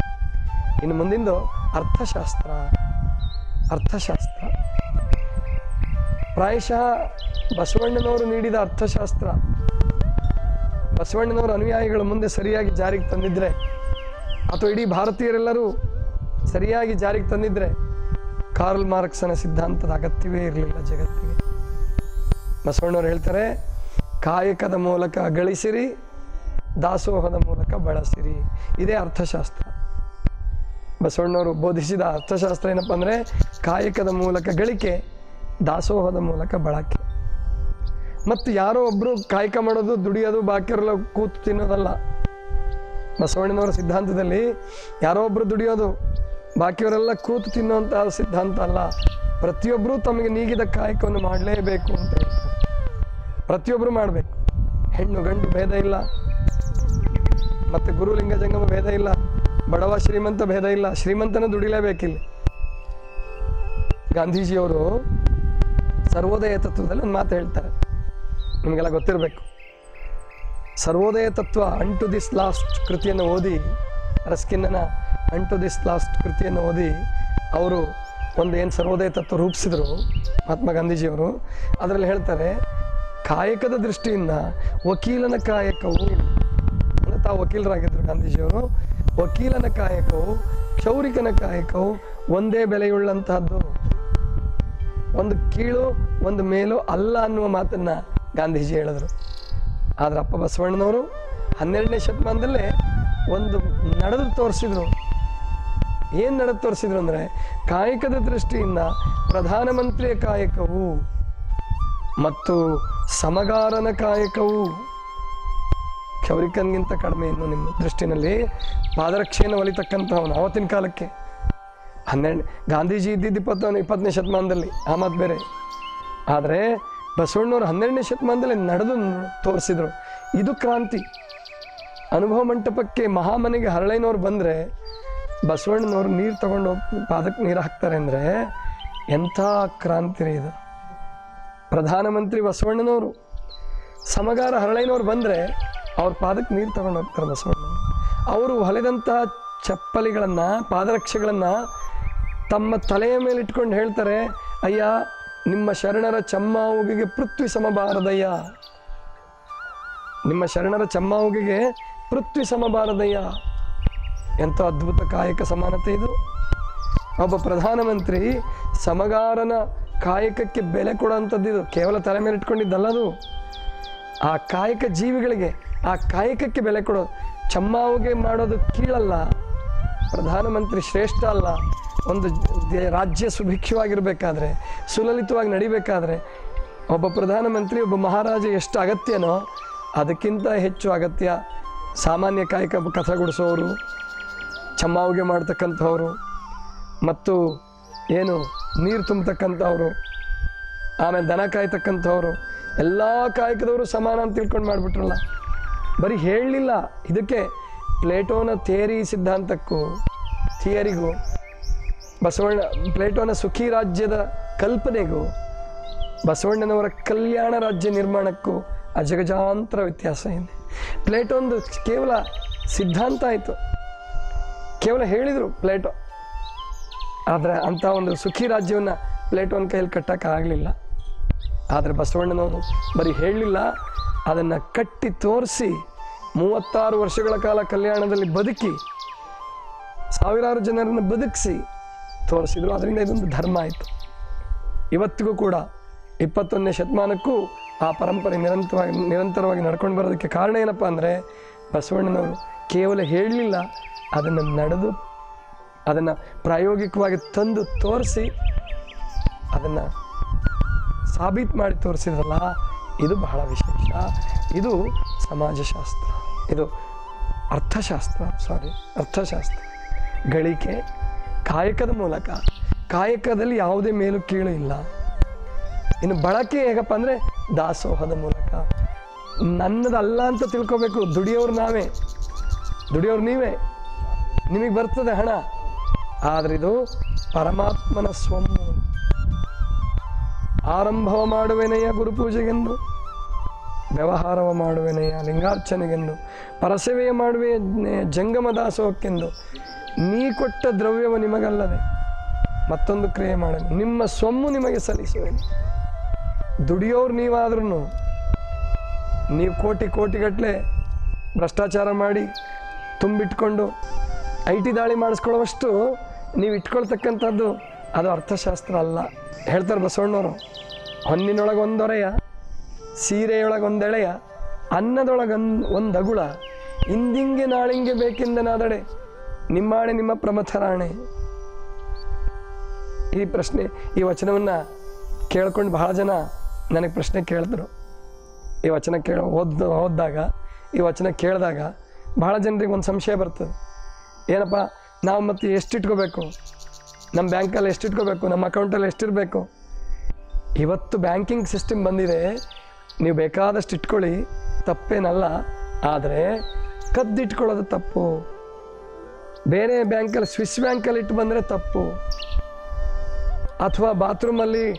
ಇನ್ನು ಮುಂದಿಂದು ಅರ್ಥಶಾಸ್ತ್ರ. ಅರ್ಥಶಾಸ್ತ್ರ. ಪ್ರಾಯಶಃ ಬಸವಣ್ಣನವರು ನೀಡಿದ ಅರ್ಥಶಾಸ್ತ್ರ. ಬಸವಣ್ಣನವರ ಅನುಯಾಯಿಗಳ ಮುಂದೆ ಸರಿಯಾಗಿ ಜಾರಿಗೆ ತಂದಿದ್ರೆ ಅಥವಾ ಇಡೀ ಭಾರತೀಯರೆಲ್ಲರೂ ಸರಿಯಾಗಿ ಜಾರಿಗೆ ತಂದಿದ್ರೆ ಕಾರ್ಲ್ ಮಾರ್ಕ್ಸನ ಸಿದ್ಧಾಂತದ ಅಗತ್ಯವೇ ಇರಲಿಲ್ಲ ಜಗತ್ತಿಗೆ. ಬಸವಣ್ಣವ್ರು ಹೇಳ್ತಾರೆ, ಕಾಯಕದ ಮೂಲಕ ಗಳಿಸಿರಿ ದಾಸೋಹದ ಮೂಲಕ ಬಳಸಿರಿ. ಇದೇ ಅರ್ಥಶಾಸ್ತ್ರ. ಬಸವಣ್ಣವರು ಬೋಧಿಸಿದ ಅರ್ಥಶಾಸ್ತ್ರ ಏನಪ್ಪ ಅಂದರೆ ಕಾಯಕದ ಮೂಲಕ ಗಳಿಕೆ, ದಾಸೋಹದ ಮೂಲಕ ಬಳಕೆ. ಮತ್ತು ಯಾರೋ ಒಬ್ಬರು ಕಾಯಕ ಮಾಡೋದು, ದುಡಿಯೋದು ಬಾಕಿಯವರೆಲ್ಲ ಕೂತು ತಿನ್ನೋದಲ್ಲ. ಬಸವಣ್ಣನವರ ಸಿದ್ಧಾಂತದಲ್ಲಿ ಯಾರೋ ಒಬ್ಬರು ದುಡಿಯೋದು, ಬಾಕಿಯವರೆಲ್ಲ ಕೂತು ತಿನ್ನುವಂತಹ ಸಿದ್ಧಾಂತ ಅಲ್ಲ. ಪ್ರತಿಯೊಬ್ಬರೂ ತಮಗೆ ನೀಗಿದ ಕಾಯಕವನ್ನು ಮಾಡಲೇಬೇಕು ಅಂತ ಹೇಳ್ತಾರೆ. ಪ್ರತಿಯೊಬ್ಬರು ಮಾಡಬೇಕು. ಹೆಣ್ಣು, ಗಂಡು ಭೇದ ಇಲ್ಲ. ಮತ್ತು ಗುರುಲಿಂಗ, ಜಂಗಮ ಭೇದ ಇಲ್ಲ. ಬಡವ, ಶ್ರೀಮಂತ ಭೇದ ಇಲ್ಲ. ಶ್ರೀಮಂತನ ದುಡಿಲೇಬೇಕಿಲ್ಲ. ಗಾಂಧೀಜಿಯವರು ಸರ್ವೋದಯ ತತ್ವದಲ್ಲಿ ಒಂದು ಮಾತು ಹೇಳ್ತಾರೆ. ನಿಮಗೆಲ್ಲ ಗೊತ್ತಿರಬೇಕು. ಸರ್ವೋದಯ ತತ್ವ ಅಂಟು ದಿಸ್ ಲಾಸ್ಟ್ ಕೃತಿಯನ್ನು ಓದಿ ರಸ್ಕಿನ್ನನ ಅಂಟು ದಿಸ್ ಲಾಸ್ಟ್ ಕೃತಿಯನ್ನು ಓದಿ, ಅವರು ಒಂದು ಏನು ಸರ್ವೋದಯ ತತ್ವ ರೂಪಿಸಿದ್ರು, ಮಹಾತ್ಮ ಗಾಂಧೀಜಿಯವರು, ಅದರಲ್ಲಿ ಹೇಳ್ತಾರೆ, ಕಾಯಕದ ದೃಷ್ಟಿಯಿಂದ ವಕೀಲನ ಕಾಯಕವು ಅಂದರೆ ತಾವು ವಕೀಲರಾಗಿದ್ದರು ಗಾಂಧೀಜಿಯವರು, ವಕೀಲನ ಕಾಯಕವು, ಕ್ಷೌರಿಕನ ಕಾಯಕವು ಒಂದೇ ಬೆಲೆಯುಳ್ಳಂತಹದ್ದು. ಒಂದು ಕೀಳು, ಒಂದು ಮೇಲು ಅಲ್ಲ ಅನ್ನುವ ಮಾತನ್ನ ಗಾಂಧೀಜಿ ಹೇಳಿದ್ರು. ಆದ್ರೆ ಅಪ್ಪ ಬಸವಣ್ಣನವರು ಹನ್ನೆರಡನೇ ಶತಮಾನದಲ್ಲೇ ಒಂದು ನಡೆದು ತೋರಿಸಿದ್ರು. ಏನು ನಡೆದು ತೋರಿಸಿದ್ರು ಅಂದರೆ ಕಾಯಕದ ದೃಷ್ಟಿಯಿಂದ ಪ್ರಧಾನಮಂತ್ರಿಯ ಕಾಯಕವು ಮತ್ತು ಸಮಗಾರನ ಕಾಯಕವು. ಕ್ಷೌರಿಕನ್ಗಿಂತ ಕಡಿಮೆ ಇನ್ನು ನಿಮ್ಮ ದೃಷ್ಟಿನಲ್ಲಿ ಪಾದರಕ್ಷೆಯನ್ನು ಒಲಿತಕ್ಕಂಥವನು ಅವತ್ತಿನ ಕಾಲಕ್ಕೆ. ಹನ್ನೆರಡು, ಗಾಂಧೀಜಿ ಇದ್ದಿದ್ದು ಇಪ್ಪತ್ತೊಂದು, ಇಪ್ಪತ್ತನೇ ಶತಮಾನದಲ್ಲಿ, ಆ ಮಾತು ಬೇರೆ. ಆದರೆ ಬಸವಣ್ಣವ್ರು ಹನ್ನೆರಡನೇ ಶತಮಾನದಲ್ಲಿ ನಡೆದು ತೋರಿಸಿದ್ರು. ಇದು ಕ್ರಾಂತಿ. ಅನುಭವ ಮಂಟಪಕ್ಕೆ ಮಹಾಮನೆಗೆ ಹರಳೈನವ್ರು ಬಂದರೆ ಬಸವಣ್ಣನವ್ರು ನೀರು ತಗೊಂಡು ಪಾದಕ್ಕೆ ನೀರು ಹಾಕ್ತಾರೆ ಅಂದರೆ ಎಂಥ ಕ್ರಾಂತಿ ರೀ ಇದು. ಪ್ರಧಾನಮಂತ್ರಿ ಬಸವಣ್ಣನವರು ಸಮಗಾರ ಹರಳೈನವ್ರು ಬಂದರೆ ಅವ್ರ ಪಾದಕ್ಕೆ ನೀರು ತಗೊಂಡು ಹೋಗ್ತಾರೆ ಬಸವಣ್ಣ ಅವರು ಹೊಲೆದಂತಹ ಚಪ್ಪಲಿಗಳನ್ನು, ಪಾದರಕ್ಷೆಗಳನ್ನು ತಮ್ಮ ತಲೆಯ ಮೇಲೆ ಇಟ್ಕೊಂಡು ಹೇಳ್ತಾರೆ, ಅಯ್ಯ ನಿಮ್ಮ ಶರಣರ ಚಮ್ಮಾವುಗಿಗೆ ಪೃಥ್ವಿ ಸಮಬಾರದಯ್ಯ ನಿಮ್ಮ ಶರಣರ ಚಮ್ಮಾವುಗಿಗೆ ಪೃಥ್ವಿ ಸಮಬಾರದಯ್ಯ ಎಂಥ ಅದ್ಭುತ ಕಾಯಕ ಸಮಾನತೆ ಇದು. ಒಬ್ಬ ಪ್ರಧಾನಮಂತ್ರಿ ಸಮಗಾರನ ಕಾಯಕಕ್ಕೆ ಬೆಲೆ ಕೊಡುವಂಥದ್ದು ಇದು. ಕೇವಲ ತಲೆ ಮೇಲೆ ಇಟ್ಕೊಂಡಿದ್ದಲ್ಲ ಅದು. ಆ ಕಾಯಕ ಜೀವಿಗಳಿಗೆ, ಆ ಕಾಯಕಕ್ಕೆ ಬೆಲೆ ಕೊಡೋದು ಚಮ್ಮಾವುಗೆ ಮಾಡೋದು ಕೀಳಲ್ಲ. ಪ್ರಧಾನಮಂತ್ರಿ ಶ್ರೇಷ್ಠ ಅಲ್ಲ. ಒಂದು ರಾಜ್ಯ ಸುಭಿಕ್ಷವಾಗಿರಬೇಕಾದ್ರೆ ಸುಲಲಿತವಾಗಿ ನಡಿಬೇಕಾದ್ರೆ, ಒಬ್ಬ ಪ್ರಧಾನಮಂತ್ರಿ, ಒಬ್ಬ ಮಹಾರಾಜ ಎಷ್ಟು ಅಗತ್ಯನೋ ಅದಕ್ಕಿಂತ ಹೆಚ್ಚು ಅಗತ್ಯ ಸಾಮಾನ್ಯ ಕಾಯಕ ಕಥಗುಡಿಸೋರು ಚಮ್ಮಾವಿಗೆ ಮಾಡ್ತಕ್ಕಂಥವ್ರು, ಮತ್ತು ಏನು ನೀರು ತುಂಬತಕ್ಕಂಥವ್ರು, ಆಮೇಲೆ ದನ ಕಾಯ್ತಕ್ಕಂಥವ್ರು, ಎಲ್ಲ ಕಾಯಕದವರು ಸಮಾನ ಅಂತ ತಿಳ್ಕೊಂಡು ಮಾಡಿಬಿಟ್ರಲ್ಲ. ಬರೀ ಹೇಳಲಿಲ್ಲ. ಇದಕ್ಕೆ ಪ್ಲೇಟೋನ ಥಿಯರಿ ಸಿದ್ಧಾಂತಕ್ಕೂ, ಥಿಯರಿಗೂ ಬಸವಣ್ಣ, ಪ್ಲೇಟೋನ ಸುಖಿ ರಾಜ್ಯದ ಕಲ್ಪನೆಗೂ, ಬಸವಣ್ಣನವರ ಕಲ್ಯಾಣ ರಾಜ್ಯ ನಿರ್ಮಾಣಕ್ಕೂ ಅಜಗಜಾಂತರ ವ್ಯತ್ಯಾಸ ಇದೆ. ಪ್ಲೇಟೋಂದು ಕೇವಲ ಸಿದ್ಧಾಂತ ಆಯಿತು. ಕೇವಲ ಹೇಳಿದರು ಪ್ಲೇಟೋ. ಆದರೆ ಅಂಥ ಒಂದು ಸುಖಿ ರಾಜ್ಯವನ್ನು ಪ್ಲೇಟೋನ ಕೈಯಲ್ಲಿ ಕಟ್ಟೋಕ್ಕಾಗಲಿಲ್ಲ ಆದರೆ ಬಸವಣ್ಣನವರು ಬರೀ ಹೇಳಲಿಲ್ಲ ಅದನ್ನು ಕಟ್ಟಿ ತೋರಿಸಿ, ಮೂವತ್ತಾರು ವರ್ಷಗಳ ಕಾಲ ಕಲ್ಯಾಣದಲ್ಲಿ ಬದುಕಿ, ಸಾವಿರಾರು ಜನರನ್ನು ಬದುಕಿಸಿ ತೋರಿಸಿದ್ರು ಅದರಿಂದ ಇದೊಂದು ಧರ್ಮ ಆಯಿತು. ಇವತ್ತಿಗೂ ಕೂಡ ಇಪ್ಪತ್ತೊಂದನೇ ಶತಮಾನಕ್ಕೂ ಆ ಪರಂಪರೆ ನಿರಂತರವಾಗಿ ನಿರಂತರವಾಗಿ ನಡ್ಕೊಂಡು ಬರೋದಕ್ಕೆ ಕಾರಣ ಏನಪ್ಪ ಅಂದರೆ ಬಸವಣ್ಣನವರು ಕೇವಲ ಹೇಳಲಿಲ್ಲ, ಅದನ್ನು ನಡೆದು, ಅದನ್ನು ಪ್ರಾಯೋಗಿಕವಾಗಿ ತಂದು ತೋರಿಸಿ, ಅದನ್ನು ಸಾಬೀತು ಮಾಡಿ ತೋರಿಸಿದ್ರಲ್ಲ, ಇದು ಬಹಳ ವಿಶೇಷ. ಇದು ಸಮಾಜಶಾಸ್ತ್ರ. ಇದು ಅರ್ಥಶಾಸ್ತ್ರ ಸಾರಿ ಅರ್ಥಶಾಸ್ತ್ರ. ಗಳಿಕೆ ಕಾಯಕದ ಮೂಲಕ. ಕಾಯಕದಲ್ಲಿ ಯಾವುದೇ ಮೇಲು ಕೀಳು ಇಲ್ಲ. ಇನ್ನು ಬಳಕೆ ಹೇಗಪ್ಪ ಅಂದರೆ ದಾಸೋಹದ ಮೂಲಕ. ನನ್ನದಲ್ಲ ಅಂತ ತಿಳ್ಕೊಬೇಕು. ದುಡಿಯೋರು ನಾವೇ. ದುಡಿಯೋರು ನೀವೇ. ನಿಮಗೆ ಬರ್ತದೆ ಹಣ. ಆದರೆ ಇದು ಪರಮಾತ್ಮನ ಸ್ವಮ್ಮು ಆರಂಭವ ಮಾಡುವೆನೆಯ ಗುರುಪೂಜೆಗೆಂದು. ವ್ಯವಹಾರವ ಮಾಡುವೆನೆಯ ಲಿಂಗಾರ್ಚನೆಗೆಂದು. ಪರಸೇವೆಯ ಮಾಡುವೆ ಜಂಗಮ ದಾಸೋಹಕ್ಕೆಂದು. ನೀ ಕೊಟ್ಟ ದ್ರವ್ಯವು ನಿಮಗಲ್ಲದೆ ಮತ್ತೊಂದು ಕ್ರಿಯೆ ಮಾಡಲಿ. ನಿಮ್ಮ ಸೊಮ್ಮು ನಿಮಗೆ ಸಲ್ಲಿಸುವೆನು. ದುಡಿಯೋರು ನೀವಾದ್ರೂ ನೀವು ಕೋಟಿ ಕೋಟಿಗಟ್ಟಲೆ ಭ್ರಷ್ಟಾಚಾರ ಮಾಡಿ ತುಂಬಿಟ್ಕೊಂಡು ಐ ಟಿ ದಾಳಿ ಮಾಡಿಸ್ಕೊಳ್ಳುವಷ್ಟು ನೀವು ಇಟ್ಕೊಳ್ತಕ್ಕಂಥದ್ದು ಅದು ಅರ್ಥಶಾಸ್ತ್ರ ಅಲ್ಲ. ಹೇಳ್ತಾರೆ ಬಸವಣ್ಣವರು ಹೊನ್ನಿನೊಳಗೆ ಒಂದೊರೆಯ ಸೀರೆಯೊಳಗೆ ಒಂದೆಳೆಯ ಅನ್ನದೊಳಗೆ ಒಂದು ಅಗುಳ, ಇಂದಿಂಗೆ ನಾಳಿಂಗೆ ಬೇಕೆಂದನಾದಡೆ ನಿಮ್ಮಾಣೆ ನಿಮ್ಮ ಪ್ರಮಥರಾಣೆ. ಈ ಪ್ರಶ್ನೆ, ಈ ವಚನವನ್ನು ಕೇಳ್ಕೊಂಡು ಬಹಳ ಜನ ನನಗೆ ಪ್ರಶ್ನೆ ಕೇಳಿದ್ರು. ಈ ವಚನ ಕೇಳ ಓದ್ ಓದಿದಾಗ, ಈ ವಚನ ಕೇಳಿದಾಗ ಬಹಳ ಜನರಿಗೆ ಒಂದು ಸಂಶಯ ಬರ್ತದೆ ಏನಪ್ಪ, ನಾವು ಮತ್ತೆ ಎಷ್ಟು ಇಟ್ಕೋಬೇಕು? ನಮ್ಮ ಬ್ಯಾಂಕಲ್ಲಿ ಎಷ್ಟು ಇಟ್ಕೋಬೇಕು? ನಮ್ಮ ಅಕೌಂಟಲ್ಲಿ ಎಷ್ಟಿರಬೇಕು ಇವತ್ತು ಬ್ಯಾಂಕಿಂಗ್ ಸಿಸ್ಟಮ್ ಬಂದಿದೆ, ನೀವು ಬೇಕಾದಷ್ಟು ಇಟ್ಕೊಳ್ಳಿ, ತಪ್ಪೇನಲ್ಲ, ಆದರೆ ಕದ್ದಿಟ್ಕೊಳ್ಳೋದು ತಪ್ಪು. ಬೇರೆ ಬ್ಯಾಂಕಲ್ಲಿ, ಸ್ವಿಸ್ ಬ್ಯಾಂಕಲ್ಲಿ ಇಟ್ಟು ಬಂದರೆ ತಪ್ಪು. ಅಥವಾ ಬಾತ್ರೂಮಲ್ಲಿ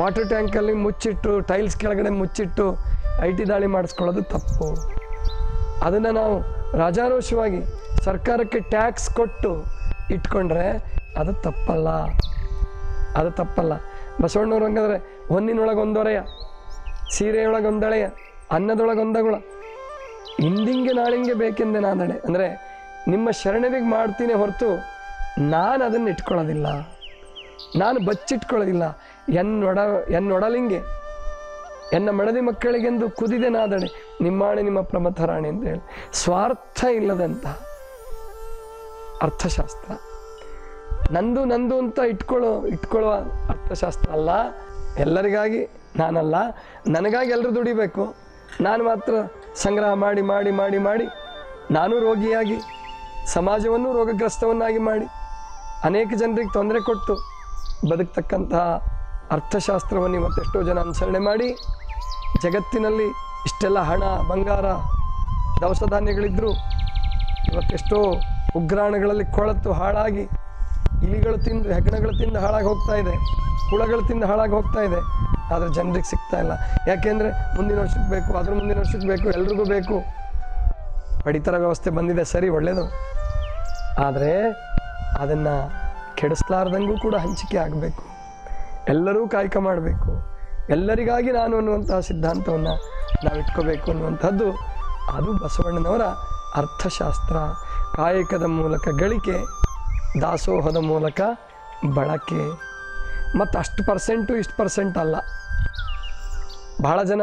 ವಾಟರ್ ಟ್ಯಾಂಕಲ್ಲಿ ಮುಚ್ಚಿಟ್ಟು, ಟೈಲ್ಸ್ ಕೆಳಗಡೆ ಮುಚ್ಚಿಟ್ಟು ಐ ಟಿ ದಾಳಿ ಮಾಡಿಸ್ಕೊಳ್ಳೋದು ತಪ್ಪು. ಅದನ್ನು ನಾವು ರಾಜಾರೋಷವಾಗಿ ಸರ್ಕಾರಕ್ಕೆ ಟ್ಯಾಕ್ಸ್ ಕೊಟ್ಟು ಇಟ್ಕೊಂಡ್ರೆ ಅದು ತಪ್ಪಲ್ಲ. ಅದು ತಪ್ಪಲ್ಲ. ಬಸವಣ್ಣವ್ರು ಹಂಗಂದ್ರೆ ಹೊನ್ನಿನೊಳಗೆ ಒಂದೊರೆಯ, ಸೀರೆಯೊಳಗೆ ಒಂದಳೆಯ, ಅನ್ನದೊಳಗೆ ಒಂದಗುಳ. ಇಂದಿಂಗೆ ನಾಳಿಂಗೆ ಬೇಕೆಂದೆ ನಾದಡೆ ಅಂದರೆ ನಿಮ್ಮ ಶರಣರಿಗೆ ಮಾಡ್ತೀನಿ ಹೊರತು ನಾನು ಅದನ್ನು ಇಟ್ಕೊಳ್ಳೋದಿಲ್ಲ. ನಾನು ಬಚ್ಚಿಟ್ಕೊಳ್ಳೋದಿಲ್ಲ. ಎನ್ನೊಡ, ಎನ್ನೊಡಲಿಂಗೆ, ಎನ್ನ ಮಡದಿ ಮಕ್ಕಳಿಗೆಂದು ಕುದಿದೆ ನಾದಣೆ ನಿಮ್ಮಾಣೆ ನಿಮ್ಮ ಪ್ರಮಥರಾಣಿ ಅಂತ ಹೇಳಿ. ಸ್ವಾರ್ಥ ಇಲ್ಲದಂತ ಅರ್ಥಶಾಸ್ತ್ರ. ನಂದು ನಂದು ಅಂತ ಇಟ್ಕೊಳ್ಳೋ, ಇಟ್ಕೊಳ್ಳುವ ಅರ್ಥಶಾಸ್ತ್ರ ಅಲ್ಲ. ಎಲ್ಲರಿಗಾಗಿ ನಾನಲ್ಲ. ನನಗಾಗಿ ಎಲ್ಲರೂ ದುಡಿಬೇಕು. ನಾನು ಮಾತ್ರ ಸಂಗ್ರಹ ಮಾಡಿ ಮಾಡಿ ಮಾಡಿ ಮಾಡಿ ನಾನು ರೋಗಿಯಾಗಿ ಸಮಾಜವನ್ನು ರೋಗಗ್ರಸ್ತವನ್ನಾಗಿ ಮಾಡಿ ಅನೇಕ ಜನರಿಗೆ ತೊಂದರೆ ಕೊಟ್ಟು ಬದುಕ್ತಕ್ಕಂತಹ ಅರ್ಥಶಾಸ್ತ್ರವನ್ನು ಇವತ್ತೆಷ್ಟೋ ಜನ ಅನುಸರಣೆ ಮಾಡಿ ಜಗತ್ತಿನಲ್ಲಿ ಇಷ್ಟೆಲ್ಲ ಹಣ, ಬಂಗಾರ ದವಸ ಧಾನ್ಯಗಳಿದ್ದರೂ ಇವತ್ತೆಷ್ಟೋ ಉಗ್ರಾಣಗಳಲ್ಲಿ ಕೊಳತು ಹಾಳಾಗಿ ಇಲಿಗಳು ತಿಂದು ಹೆಗ್ಗಣಗಳು ತಿಂದು ಹಾಳಾಗಿ ಹೋಗ್ತಾ ಇದೆ, ಹುಳಗಳು ತಿಂದು ಹಾಳಾಗಿ ಹೋಗ್ತಾ ಇದೆ. ಆದರೆ ಜನರಿಗೆ ಸಿಗ್ತಾ ಇಲ್ಲ. ಯಾಕೆಂದರೆ ಮುಂದಿನ ವರ್ಷಕ್ಕೆ ಬೇಕು ಅದ್ರ ಮುಂದಿನ ವರ್ಷಕ್ಕೆ ಬೇಕು, ಎಲ್ರಿಗೂ ಬೇಕು. ಪಡಿತರ ವ್ಯವಸ್ಥೆ ಬಂದಿದೆ, ಸರಿ ಒಳ್ಳೆಯದು ಆದರೆ ಅದನ್ನು ಕೆಡಿಸ್ಲಾರ್ದಂಗೂ ಕೂಡ ಹಂಚಿಕೆ ಆಗಬೇಕು. ಎಲ್ಲರೂ ಕಾಯಕ ಮಾಡಬೇಕು. ಎಲ್ಲರಿಗಾಗಿ ನಾನು ಅನ್ನುವಂತಹ ಸಿದ್ಧಾಂತವನ್ನು ನಾವು ಇಟ್ಕೋಬೇಕು ಅನ್ನುವಂಥದ್ದು ಅದು ಬಸವಣ್ಣನವರ ಅರ್ಥಶಾಸ್ತ್ರ. ಕಾಯಕದ ಮೂಲಕ ಗಳಿಕೆ, ದಾಸೋಹದ ಮೂಲಕ ಬಳಕೆ. ಮತ್ತು ಅಷ್ಟು ಪರ್ಸೆಂಟು ಇಷ್ಟು ಪರ್ಸೆಂಟ್ ಅಲ್ಲ. ಭಾಳ ಜನ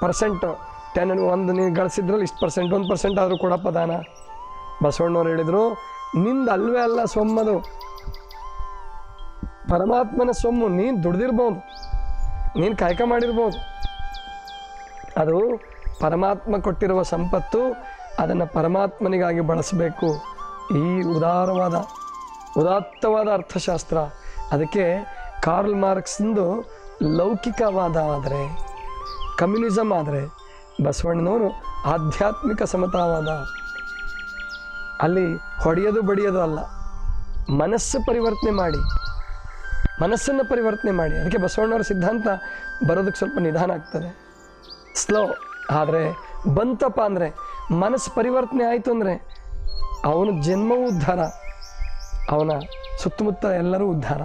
ಪರ್ಸೆಂಟು ಟೆನ್ ಒಂದು ನೀವು ಗಳಿಸಿದ್ರಲ್ಲಿ ಇಷ್ಟು ಪರ್ಸೆಂಟ್, ಒಂದು ಪರ್ಸೆಂಟ್ ಆದರೂ ಕೊಡಪ್ಪ ದಾನ ಬಸವಣ್ಣವ್ರು ಹೇಳಿದರು ನಿಂದು ಅಲ್ವೇ ಅಲ್ಲ ಸೊಮ್ಮದು ಪರಮಾತ್ಮನ ಸೊಮ್ಮು, ನೀನು ದುಡ್ದಿರ್ಬೋದು. ನೀನು ಕಾಯಕ ಮಾಡಿರ್ಬೋದು. ಅದು ಪರಮಾತ್ಮ ಕೊಟ್ಟಿರುವ ಸಂಪತ್ತು ಅದನ್ನು ಪರಮಾತ್ಮನಿಗಾಗಿ ಬಳಸಬೇಕು. ಈ ಉದಾರವಾದ, ಉದಾತ್ತವಾದ ಅರ್ಥಶಾಸ್ತ್ರ. ಅದಕ್ಕೆ ಕಾರ್ಲ್ ಮಾರ್ಕ್ಸ್ಂದು ಲೌಕಿಕವಾದ ಆದರೆ ಕಮ್ಯುನಿಸಮ್ ಆದರೆ ಬಸವಣ್ಣನವರು ಆಧ್ಯಾತ್ಮಿಕ ಸಮತಾವಾದ. ಅಲ್ಲಿ ಹೊಡೆಯೋದು ಬಡಿಯೋದು ಅಲ್ಲ. ಮನಸ್ಸು ಪರಿವರ್ತನೆ ಮಾಡಿ. ಮನಸ್ಸನ್ನು ಪರಿವರ್ತನೆ ಮಾಡಿ. ಅದಕ್ಕೆ ಬಸವಣ್ಣವರ ಸಿದ್ಧಾಂತ ಬರೋದಕ್ಕೆ ಸ್ವಲ್ಪ ನಿಧಾನ ಆಗ್ತದೆ. ಸ್ಲೋ ಆದರೆ ಬಂತಪ್ಪ ಅಂದರೆ ಮನಸ್ಸು ಪರಿವರ್ತನೆ ಆಯಿತು ಅಂದರೆ ಅವನ ಜನ್ಮವೂ ಉದ್ಧಾರ. ಅವನ ಸುತ್ತಮುತ್ತ ಎಲ್ಲರೂ ಉದ್ಧಾರ.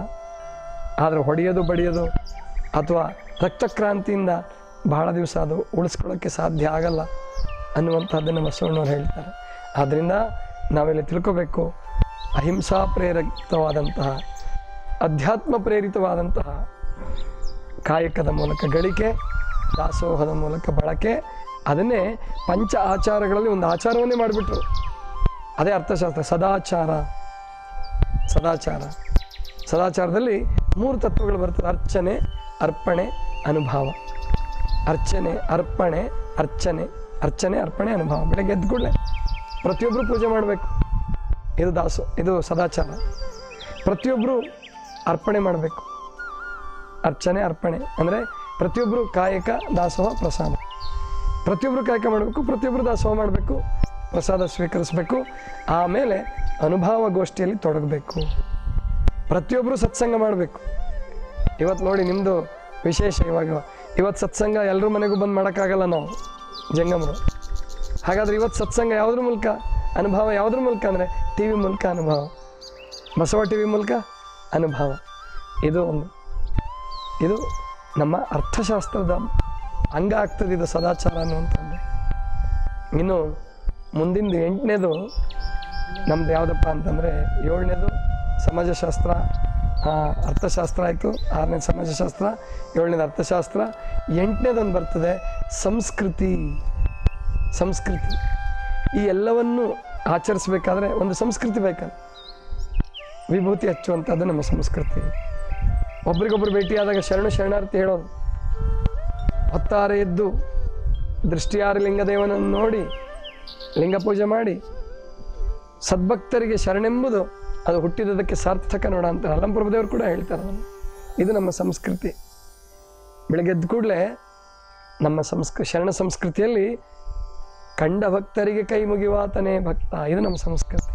ಆದರೆ ಹೊಡೆಯೋದು ಬಡಿಯೋದು ಅಥವಾ ರಕ್ತಕ್ರಾಂತಿಯಿಂದ ಬಹಳ ದಿವಸ ಅದು ಉಳಿಸ್ಕೊಳ್ಳೋಕ್ಕೆ ಸಾಧ್ಯ ಆಗಲ್ಲ ಅನ್ನುವಂಥದ್ದನ್ನು ಬಸವಣ್ಣವ್ರು ಹೇಳ್ತಾರೆ. ಆದ್ದರಿಂದ ನಾವೆಲ್ಲ ತಿಳ್ಕೋಬೇಕು. ಅಹಿಂಸಾ ಪ್ರೇರಿತವಾದಂತಹ, ಅಧ್ಯಾತ್ಮ ಪ್ರೇರಿತವಾದಂತಹ ಕಾಯಕದ ಮೂಲಕ ಗಳಿಕೆ, ದಾಸೋಹದ ಮೂಲಕ ಬಳಕೆ, ಅದನ್ನೇ ಪಂಚ ಆಚಾರಗಳಲ್ಲಿ ಒಂದು ಆಚಾರವನ್ನೇ ಮಾಡಿಬಿಟ್ರು. ಅದೇ ಅರ್ಥಶಾಸ್ತ್ರ, ಸದಾಚಾರ. ಸದಾಚಾರ. ಸದಾಚಾರದಲ್ಲಿ ಮೂರು ತತ್ವಗಳು ಬರ್ತದೆ, ಅರ್ಚನೆ, ಅರ್ಪಣೆ, ಅನುಭವ. ಅರ್ಚನೆ, ಅರ್ಪಣೆ, ಅರ್ಚನೆ. ಅರ್ಚನೆ, ಅರ್ಪಣೆ, ಅನುಭವ. ಬೆಳಗ್ಗೆ ಎದ್ದು ಕೂಡಲೇ. ಪ್ರತಿಯೊಬ್ಬರು ಪೂಜೆ ಮಾಡಬೇಕು. ಇದು ದಾಸ, ಇದು ಸದಾಚಾರ. ಪ್ರತಿಯೊಬ್ಬರು ಅರ್ಪಣೆ ಮಾಡಬೇಕು. ಅರ್ಚನೆ, ಅರ್ಪಣೆ. ಅಂದರೆ ಪ್ರತಿಯೊಬ್ಬರು ಕಾಯಕ ದಾಸೋಹ ಪ್ರಸಾದ. ಪ್ರತಿಯೊಬ್ಬರು ಕಾಯಕ ಮಾಡಬೇಕು ಪ್ರತಿಯೊಬ್ಬರು ದಾಸೋಹ ಮಾಡಬೇಕು, ಪ್ರಸಾದ ಸ್ವೀಕರಿಸಬೇಕು. ಆಮೇಲೆ ಅನುಭವ ಗೋಷ್ಠಿಯಲ್ಲಿ ತೊಡಗಬೇಕು. ಪ್ರತಿಯೊಬ್ಬರು ಸತ್ಸಂಗ ಮಾಡಬೇಕು. ಇವತ್ತು ನೋಡಿ ನಿಮ್ಮದು ವಿಶೇಷ ಇವಾಗ. ಇವತ್ತು ಸತ್ಸಂಗ ಎಲ್ಲರೂ ಮನೆಗೂ ಬಂದು ಮಾಡೋಕ್ಕಾಗಲ್ಲ ನಾವು. ಜಂಗಮರು. ಹಾಗಾದ್ರೆ ಇವತ್ತು ಸತ್ಸಂಗ ಯಾವುದ್ರ ಮೂಲಕ? ಅನುಭವ ಯಾವುದ್ರ ಮೂಲಕ ಅಂದರೆ ಟಿ ವಿ ಮೂಲಕ ಅನುಭವ. ಬಸವ ಟಿ ವಿ ಮೂಲಕ ಅನುಭವ. ಇದು ಒಂದು. ಇದು ನಮ್ಮ ಅರ್ಥಶಾಸ್ತ್ರದ ಅಂಗ ಆಗ್ತದೆ ಇದು ಸದಾಚಾರ ಅನ್ನುವಂಥದ್ದು. ಇನ್ನು ಮುಂದಿಂದು ಎಂಟನೇದು ನಮ್ದು ಯಾವುದಪ್ಪ ಅಂತಂದರೆ ಏಳನೇದು ಸಮಾಜಶಾಸ್ತ್ರ ಅರ್ಥಶಾಸ್ತ್ರ ಆಯಿತು. ಆರನೇದು ಸಮಾಜಶಾಸ್ತ್ರ, ಏಳನೇದು ಅರ್ಥಶಾಸ್ತ್ರ. ಎಂಟನೇದೊಂದು ಬರ್ತದೆ ಸಂಸ್ಕೃತಿ. ಸಂಸ್ಕೃತಿ. ಈ ಎಲ್ಲವನ್ನು ಆಚರಿಸಬೇಕಾದ್ರೆ ಒಂದು ಸಂಸ್ಕೃತಿ ಬೇಕಲ್ಲ. ವಿಭೂತಿ ಹಚ್ಚುವಂಥದ್ದು ನಮ್ಮ ಸಂಸ್ಕೃತಿ. ಒಬ್ರಿಗೊಬ್ರು ಭೇಟಿಯಾದಾಗ ಶರಣ ಶರಣಾರ್ಥಿ ಹೇಳೋದು. ಹೊತ್ತಾರೆ ಎದ್ದು ದೃಷ್ಟಿಯಾರ ಲಿಂಗದೇವನನ್ನು ನೋಡಿ ಲಿಂಗ ಪೂಜೆ ಮಾಡಿ ಸದ್ಭಕ್ತರಿಗೆ ಶರಣೆಂಬುದು ಅದು ಹುಟ್ಟಿದ್ದಕ್ಕೆ ಸಾರ್ಥಕ ನೋಡ ಅಂತ ಅಲ್ಲಂಪ್ರಭುದೇವರು ಕೂಡ ಹೇಳ್ತಾರೆ. ಇದು ನಮ್ಮ ಸಂಸ್ಕೃತಿ. ಬೆಳಗ್ಗೆ ಎದ್ದ ಕೂಡಲೇ ನಮ್ಮ ಸಂಸ್ಕೃ, ಶರಣ ಸಂಸ್ಕೃತಿಯಲ್ಲಿ ಕಂಡ ಭಕ್ತರಿಗೆ ಕೈ ಮುಗಿವಾತನೇ ಭಕ್ತ. ಇದು ನಮ್ಮ ಸಂಸ್ಕೃತಿ.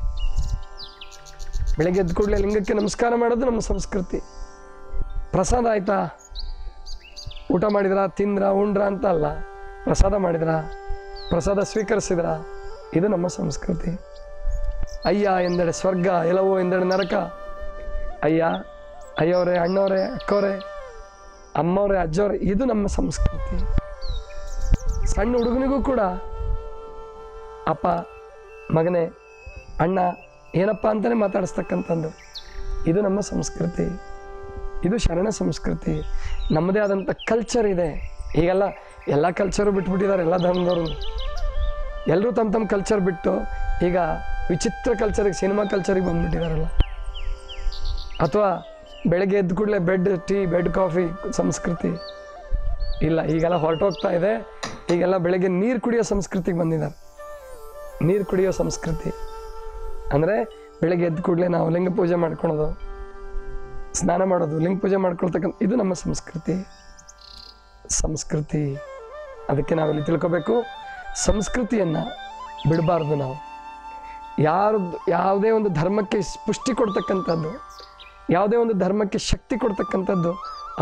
ಬೆಳಗ್ಗೆ ಎದ್ದು ಕೂಡಲೇ ಲಿಂಗಕ್ಕೆ ನಮಸ್ಕಾರ ಮಾಡೋದು ನಮ್ಮ ಸಂಸ್ಕೃತಿ. ಪ್ರಸಾದ ಆಯ್ತಾ? ಊಟ ಮಾಡಿದ್ರ, ತಿಂದ್ರ, ಉಂಡ್ರ ಅಂತ ಅಲ್ಲ. ಪ್ರಸಾದ ಮಾಡಿದ್ರ? ಪ್ರಸಾದ ಸ್ವೀಕರಿಸಿದ್ರ? ಇದು ನಮ್ಮ ಸಂಸ್ಕೃತಿ. ಅಯ್ಯ ಎಂದಡೆ ಸ್ವರ್ಗ, ಎಲ್ಲವೋ ಎಂದಡೆ ನರಕ. ಅಯ್ಯ, ಅಯ್ಯೋರೆ ಅಣ್ಣವ್ರೆ ಅಕ್ಕವ್ರೆ ಅಮ್ಮವ್ರೆ ಅಜ್ಜವ್ರೆ ಇದು ನಮ್ಮ ಸಂಸ್ಕೃತಿ. ಸಣ್ಣ ಹುಡುಗನಿಗೂ ಕೂಡ ಅಪ್ಪ, ಮಗನೇ, ಅಣ್ಣ, ಏನಪ್ಪ ಅಂತಲೇ ಮಾತಾಡಿಸ್ತಕ್ಕಂಥದ್ದು. ಇದು ನಮ್ಮ ಸಂಸ್ಕೃತಿ. ಇದು ಶರಣ ಸಂಸ್ಕೃತಿ. ನಮ್ಮದೇ ಆದಂಥ ಕಲ್ಚರ್ ಇದೆ. ಈಗೆಲ್ಲ ಎಲ್ಲ ಕಲ್ಚರು ಬಿಟ್ಬಿಟ್ಟಿದ್ದಾರೆ ಎಲ್ಲ ಧರ್ಮದವರು. ಎಲ್ಲರೂ ತಮ್ಮ ತಮ್ಮ ಕಲ್ಚರ್ ಬಿಟ್ಟು ಈಗ ವಿಚಿತ್ರ ಕಲ್ಚರಿಗೆ ಸಿನಿಮಾ ಕಲ್ಚರಿಗೆ ಬಂದ್ಬಿಟ್ಟಿದಾರಲ್ಲ. ಅಥವಾ ಬೆಳಗ್ಗೆ ಎದ್ದ ಕೂಡಲೇ ಬೆಡ್ ಟೀ ಬೆಡ್ ಕಾಫಿ ಸಂಸ್ಕೃತಿ. ಇಲ್ಲ, ಈಗೆಲ್ಲ ಹೊರಟೋಗ್ತಾ ಇದೆ. ಈಗೆಲ್ಲ ಬೆಳಗ್ಗೆ ನೀರು ಕುಡಿಯೋ ಸಂಸ್ಕೃತಿಗೆ ಬಂದಿದ್ದಾರೆ. ನೀರು ಕುಡಿಯೋ ಸಂಸ್ಕೃತಿ. ಅಂದರೆ ಬೆಳಗ್ಗೆ ಎದ್ದ ಕೂಡಲೇ ನಾವು ಲಿಂಗ ಪೂಜೆ ಮಾಡ್ಕೊಳೋದು, ಸ್ನಾನ ಮಾಡೋದು, ಲಿಂಗ ಪೂಜೆ ಮಾಡ್ಕೊಳ್ತಕ್ಕಂಥ, ಇದು ನಮ್ಮ ಸಂಸ್ಕೃತಿ. ಸಂಸ್ಕೃತಿ. ಅದಕ್ಕೆ ನಾವಿಲ್ಲಿ ತಿಳ್ಕೊಬೇಕು, ಸಂಸ್ಕೃತಿಯನ್ನು ಬಿಡಬಾರ್ದು ನಾವು. ಯಾರದ್ದು ಯಾವುದೇ ಒಂದು ಧರ್ಮಕ್ಕೆ ಪುಷ್ಟಿ ಕೊಡ್ತಕ್ಕಂಥದ್ದು, ಯಾವುದೇ ಒಂದು ಧರ್ಮಕ್ಕೆ ಶಕ್ತಿ ಕೊಡ್ತಕ್ಕಂಥದ್ದು,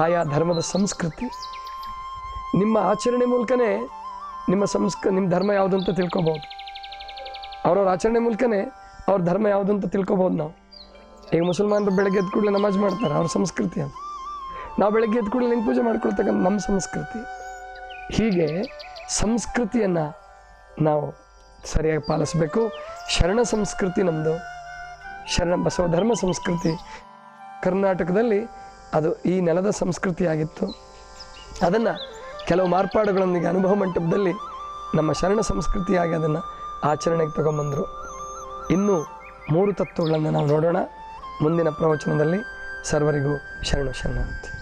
ಆಯಾ ಧರ್ಮದ ಸಂಸ್ಕೃತಿ. ನಿಮ್ಮ ಆಚರಣೆ ಮೂಲಕನೇ ನಿಮ್ಮ ಸಂಸ್ಕ, ನಿಮ್ಮ ಧರ್ಮ ಯಾವುದು ಅಂತ ತಿಳ್ಕೊಬೋದು. ಅವ್ರವ್ರ ಆಚರಣೆ ಮೂಲಕನೇ ಅವ್ರ ಧರ್ಮ ಯಾವುದು ಅಂತ ತಿಳ್ಕೊಬೋದು ನಾವು. ಈಗ ಮುಸಲ್ಮಾನರು ಬೆಳಗ್ಗೆ ಎದ್ದ ಕೂಡಲೇ ನಮಾಜ್ ಮಾಡ್ತಾರೆ, ಅವ್ರ ಸಂಸ್ಕೃತಿ ಅಂತ ನಾವು ಬೆಳಗ್ಗೆ ಎದ್ದ ಕೂಡಲೇ ಲಿಂಗ ಪೂಜೆ ಮಾಡ್ಕೊಳ್ತಕ್ಕಂಥ ನಮ್ಮ ಸಂಸ್ಕೃತಿ. ಹೀಗೆ ಸಂಸ್ಕೃತಿಯನ್ನು ನಾವು ಸರಿಯಾಗಿ ಪಾಲಿಸಬೇಕು. ಶರಣ ಸಂಸ್ಕೃತಿ ನಮ್ಮದು ಶರಣ ಬಸವ ಧರ್ಮ ಸಂಸ್ಕೃತಿ. ಕರ್ನಾಟಕದಲ್ಲಿ ಅದು ಈ ನೆಲದ ಸಂಸ್ಕೃತಿಯಾಗಿತ್ತು. ಅದನ್ನು ಕೆಲವು ಮಾರ್ಪಾಡುಗಳೊಂದಿಗೆ ಅನುಭವ ಮಂಟಪದಲ್ಲಿ ನಮ್ಮ ಶರಣ ಸಂಸ್ಕೃತಿಯಾಗಿ ಅದನ್ನು ಆಚರಣೆಗೆ ತಗೊಂಬಂದರು. ಇನ್ನೂ ಮೂರು ತತ್ವಗಳನ್ನು ನಾವು ನೋಡೋಣ. ಮುಂದಿನ ಪ್ರವಚನದಲ್ಲಿ ಸರ್ವರಿಗೂ ಶರಣ ಶರಣಾರ್ಥಿ